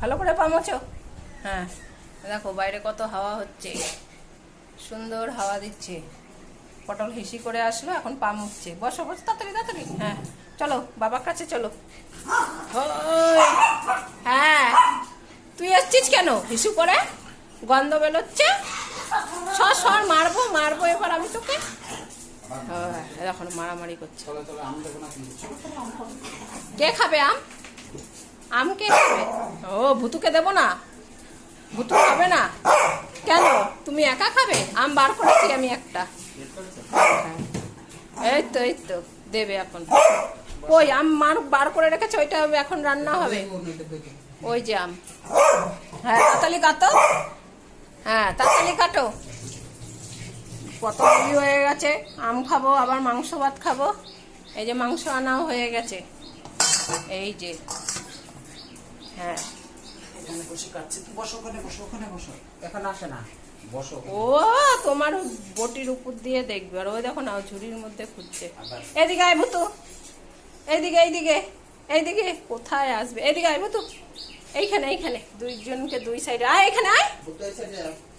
ভালো করে পামোছো হ্যাঁ দেখো বাইরে কত হাওয়া হচ্ছে। সুন্দর হাওয়া দিচ্ছে। পটল হিসি করে আসলো এখন পা মুছছে। বসো বসো তাড়াতাড়ি তাড়াতাড়ি। হ্যাঁ চলো বাবার কাছে চলো। ওই, হ্যাঁ। তুই এসছিস কেন? হিসু করে গন্ধ বেরোচ্ছে। সর সর মারবো মারবো এবার আমি তোকে। হ্যাঁ, এখন মারামারি করছে। কে খাবে আম? আম কে খাবে? ও, ভুতুকে দেবো না। ভুতু খাবে না? কেন? তুমি একা খাবে? আম বার করেছি আমি একটা। এই তো এই তো, দেবে এখন। ওই আম মার বার করে রেখেছে? ওইটা এখন রান্না হবে। ওই যে আম। হ্যাঁ তাড়াতাড়ি কাটো। হ্যাঁ তাড়াতাড়ি কাটো। কত দেরি হয়ে গেছে? আম খাব, আবার মাংস ভাত খাব। এই যে মাংস আনাও হয়ে গেছে। এই যে। হ্যাঁ। এখানে বসে কাটছি তো বসো ওখানে বসো ওখানে বসো। এখন আসে না। বসো ও তোমার বটির উপর দিয়ে দেখবে। আর ওই দেখো না ঝুড়ির মধ্যে খুঁজছে। এদিকে আয় ভুতু এইদিকে এইদিকে এইদিকে কোথায় আসবে? এদিকে আয় ভুতু এইখানে এইখানে। দুইজনকে দুই সাইডে। আয় এখানে আয়।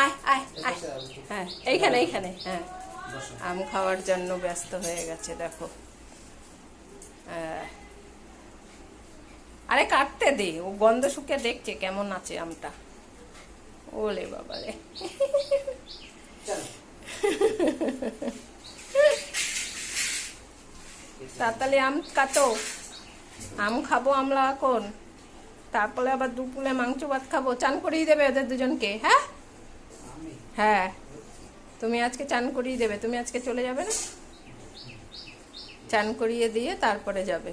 আয়। আয় আয় হ্যাঁ এইখানে এইখানে। হ্যাঁ। আম খাওয়ার জন্য ব্যস্ত হয়ে গেছে দেখো। হ্যাঁ। আরে কাটতে দে, ও গন্ধ শুকে দেখছে কেমন আছে আমটা। ওলে বাবা রে তাড়াতাড়ি আম কাটো। আম খাব আমরা এখন। তারপরে আবার দুপুরে মাংস ভাত খাব। চান করিয়ে দেবে ওদের দুজনকে হ্যাঁ? হ্যাঁ। তুমি আজকে চান করিয়ে দেবে। তুমি আজকে চলে যাবে না? চান করিয়ে দিয়ে তারপরে যাবে।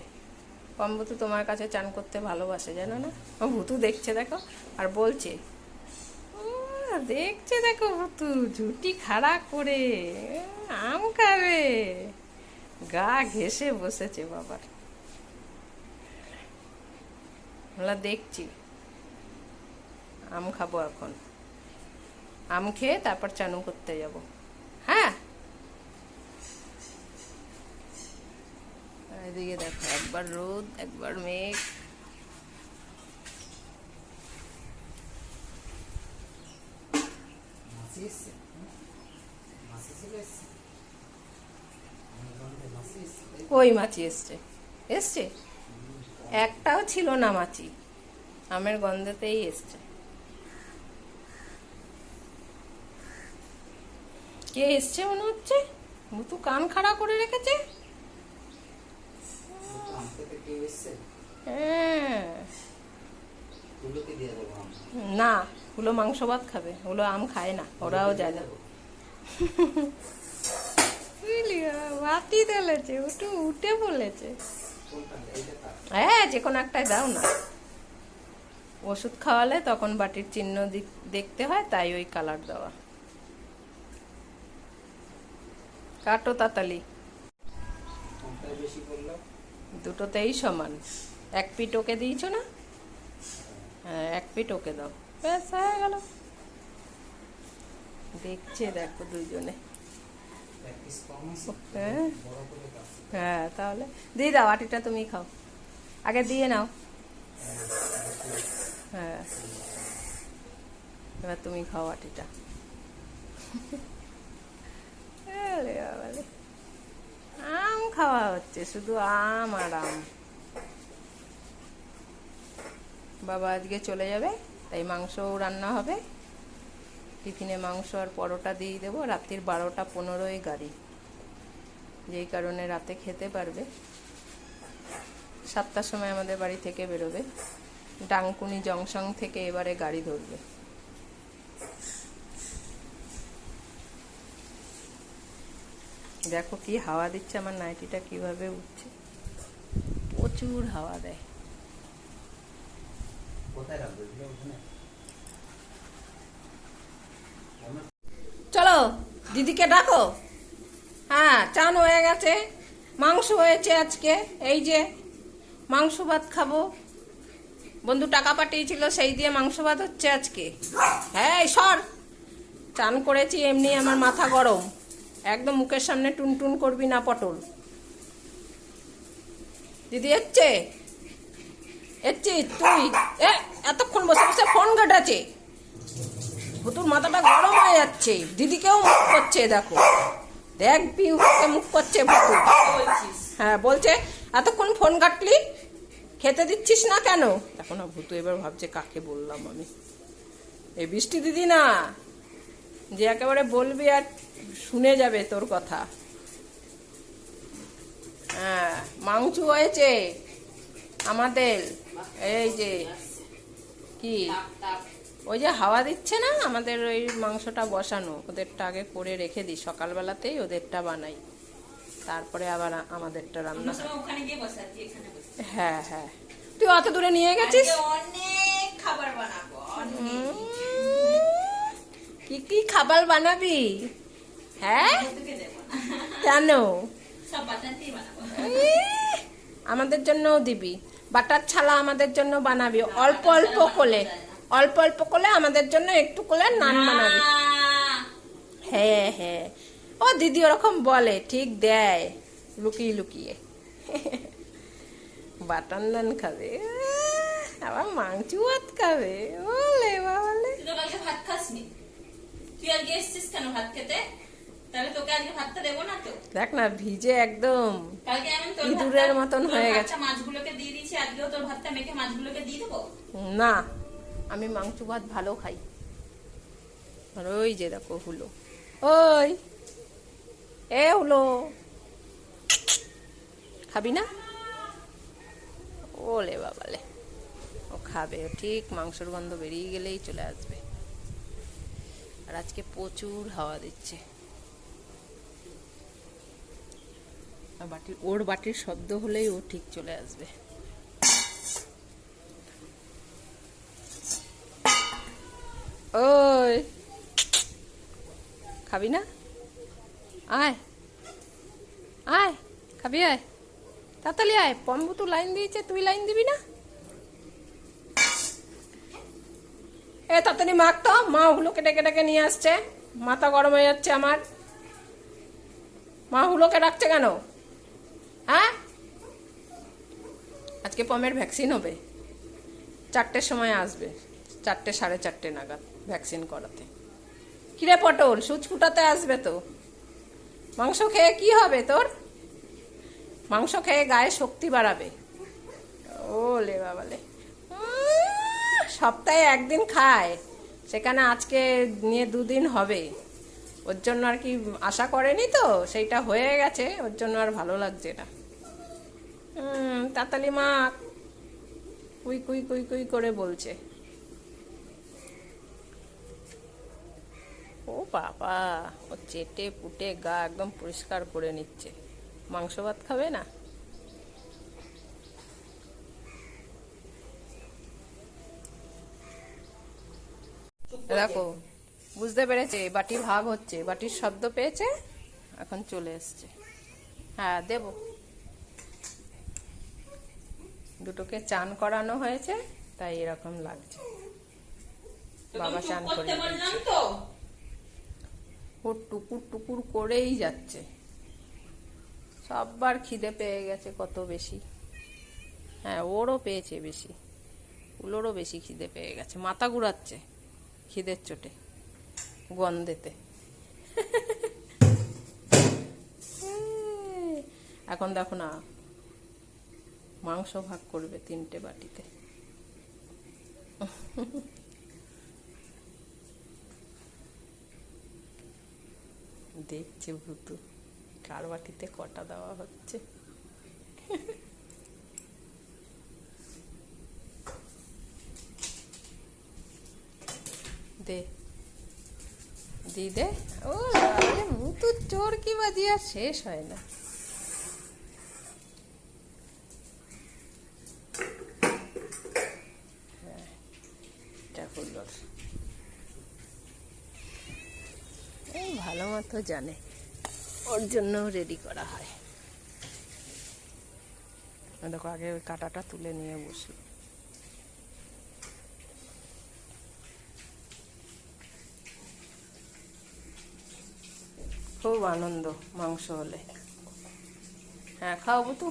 কম্বতু তোমার কাছে চান করতে ভালোবাসে, জানো না? ও ভুতু দেখছে, দেখো। আর বলছে দেখছে দেখো ভুতু, ঝুটি খাড়া করে, আম খাবে। গা ঘেসে বসেছে বাবার। আমরা দেখছি, আম খাব এখন। আম খেয়ে তারপর চানু করতে যাব। হ্যাঁ? এদিকে দেখো একবার রোদ একবার মেঘ? কই মাছি এসছে? এসছে? একটাও ছিল না মাছি। আমের গন্ধেতেই এসছে। কে এসছে মনে হচ্ছে? মুতু কান খাড়া করে রেখেছে তো আম খেতে কেউ এসছে হ্যাঁ তুলোকে দিয়ে দেবো আম না ওগুলো মাংস ভাত খাবে ওগুলো আম খায় না ওরাও যায় না বাতি তেলেছে ওটু উঠে বলেছে? হ্যাঁ যে কোনো একটাই দাও না। ওষুধ খাওয়ালে তখন বাটির চিহ্ন দেখতে হয় তাই ওই কালার দেওয়া। কাটো তাতালি। বেশি দুটোতেই সমান। এক পিট ওকে দিয়েছ না? হ্যাঁ এক পিট ওকে দাও। ব্যাস, হয়ে গেল। দেখছে, দেখো কাজ হ্যাঁ তাহলে দিয়ে দাও, আটিটা তুমি খাও। আগে দিয়ে নাও। হ্যাঁ। এবার তুমি খাও আটিটা আরে বাবারে। আম হচ্ছে, শুধু আম আর আম। বাবা আজকে চলে যাবে, তাই মাংসও রান্না হবে। টিফিনে মাংস আর পরোটা দিয়ে দেবো, রাত্রির বারোটা পনেরোই গাড়ি। যেই কারণে রাতে খেতে পারবে। সাতটার সময় আমাদের বাড়ি থেকে বেরোবে। ডাংকুনি জংশন থেকে এবারে গাড়ি ধরবে। দেখো কি হাওয়া দিচ্ছে আমার নাইটিটা কীভাবে উঠছে। প্রচুর হাওয়া দেয়। চলো দিদিকে ডাকো। হ্যাঁ চান হয়ে গেছে। মাংস হয়েছে আজকে। এই যে মাংস ভাত খাব। বন্ধু টাকা পাঠিয়েছিল সেই দিয়ে মাংস ভাত হচ্ছে আজকে। হ্যাঁ এই সর। চান করেছি এমনি আমার মাথা গরম। একদম মুখের সামনে টুনটুন করবি না পটল। দিদি এসছে এসছি তুই। এ এতক্ষণ বসে গেছে ভুতুর মাথাটা গরম হয়ে যাচ্ছে। দিদিকেও মুখ করছে দেখো। দেখ পিউকে মুখ করছে ভুতু। বলছিস। হ্যাঁ বলছে এতক্ষণ ফোন কাটলি খেতে দিচ্ছিস না কেন? এখন না ভুতু এবার ভাবছে কাকে বললাম আমি? এই বৃষ্টি দিদি না। যে একেবারে বলবি আর শুনে যাবে তোর কথা। হ্যাঁ মাংস হয়েছে আমাদের এই যে কি? ওই যে হাওয়া দিচ্ছে না? আমাদের ওই মাংসটা বসানো। ওদেরটা আগে করে রেখে দিই। সকালবেলাতেই ওদেরটা বানাই। তারপরে আবার আমাদেরটা রান্না হয়। হ্যাঁ। তুই অত দূরে নিয়ে গেছিস? অনেক খাবার বানাবো কি কি খাবার বানাবি? হ্যাঁ? কেন? আমাদের জন্যও দিবি। বাটার ছালা আমাদের জন্য বানাবি। অল্প অল্প কোলে অল্প অল্প কোলে আমাদের জন্য একটু কোলে নান বানাবি। হ্যাঁ হ্যাঁ। ও দিদি ওরকম বলে। ঠিক দেয়। লুকিয়ে লুকিয়ে। বাটার নান খাবে। আবার মাংস ভাত খাবে। বলে বলে। তুই এসছিস কেন ভাত খেতে? তাহলে তোকে আজকে ভাতটা দেবো না তো? দেখ না ভিজে একদম। কালকে আমি তোর ইঁদুরের মতন হয়ে গেছে। মাছগুলোকে দিয়ে দিয়েছি আজকেও তোর ভাতটা মেখে মাছগুলোকে দিয়ে দেবো? না আমি মাংস ভাত ভালো খাই। আর ওই যে দেখো হুলো। ওই এ হুলো। খাবি না? ওলে বাবালে। ও খাবে ঠিক মাংসর গন্ধ বেরিয়ে গেলেই চলে আসবে। আর আজকে প্রচুর হাওয়া দিচ্ছে আর ওর বাটির শব্দ হলেই ও ঠিক চলে আসবে। ওই, খাবি না? আয় আয়, খাবি, আয়। তাড়াতাড়ি আয়, পম্বু তো লাইন দিয়েছে, তুই লাইন দিবি না? এ, তাড়াতাড়ি মাখ তো, মা হুলো কেটে কেটে নিয়ে আসছে। মাথা গরম হয়ে যাচ্ছে আমার। মা হুলোকে ডাকছে কেন? হ্যাঁ? আজকে পমের ভ্যাকসিন হবে। চারটের সময় আসবে। চারটে, সাড়ে চারটে নাগাদ ভ্যাকসিন করাতে। কিরে পটল, সুচ ফুটাতে আসবে তো। মাংস খেয়ে কি হবে তোর? মাংস খেয়ে গায়ে শক্তি বাড়াবে। ও লে বাবালে সপ্তাহে একদিন খায়। সেখানে আজকে নিয়ে দুদিন হবে। ওর জন্য আর কি আশা করেনি তো, সেইটা হয়ে গেছে। ওর জন্য আর ভালো লাগছে না। হুম, তাতালি মা কুই কুই কুই কুই করে বলছে। ও বাবা, ও চেটে পুটে গা একদম পরিষ্কার করে নিচ্ছে। মাংস ভাত খাবে না? দেখো, বুঝতে পেরেছে বাটি ভাগ হচ্ছে, বাটির শব্দ পেয়েছে, এখন চলে এসছে। হ্যাঁ দেব। দুটোকে চান করানো হয়েছে তাই এরকম লাগছে। বাবা চান। তো ও টুকুর টুকুর করেই যাচ্ছে। সববার খিদে পেয়ে গেছে কত বেশি। হ্যাঁ ওরও পেয়েছে বেশি। উলোরও বেশি খিদে পেয়ে গেছে। মাথা ঘুরাচ্ছে খিদের চোটে গন্ধেতে। এখন দেখো না। মাংস ভাগ করবে তিনটে বাটিতে। দেখছে ভুতু কার বাটিতে কটা দেওয়া হচ্ছে? দে। দি দে। ও, আরে মুতু চোর কি বাজি আর শেষ হয় না হ্যাঁ, এটা হলো এই তো জানে। ওর জন্য রেডি করা হয়। দেখো, আগে ওই কাটাটা তুলে নিয়ে বসল। খুব আনন্দ মাংস হলে। হ্যাঁ খাওয়াবো বুতু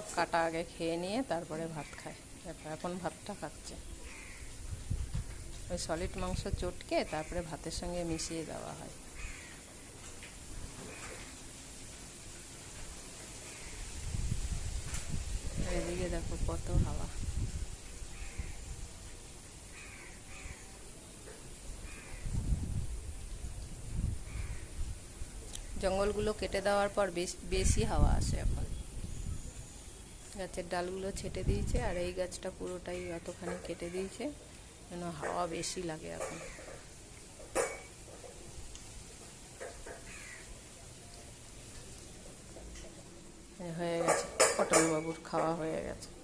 সব কাটা আগে খেয়ে নিয়ে তারপরে ভাত খায়। দেখো এখন ভাতটা খাচ্ছে। ওই সলিড মাংস চটকে তারপরে ভাতের সঙ্গে মিশিয়ে দেওয়া হয়। এদিকে দেখো কত হাওয়া। জঙ্গলগুলো কেটে দেওয়ার পর বেশ- বেশি হাওয়া আসে এখন। গাছের ডালগুলো ছেটে দিয়েছে আর এই গাছটা পুরোটাই এতখানি কেটে দিয়েছে। যেন হাওয়া বেশি লাগে এখন। হয়ে গেছে। পটল বাবুর খাওয়া হয়ে গেছে।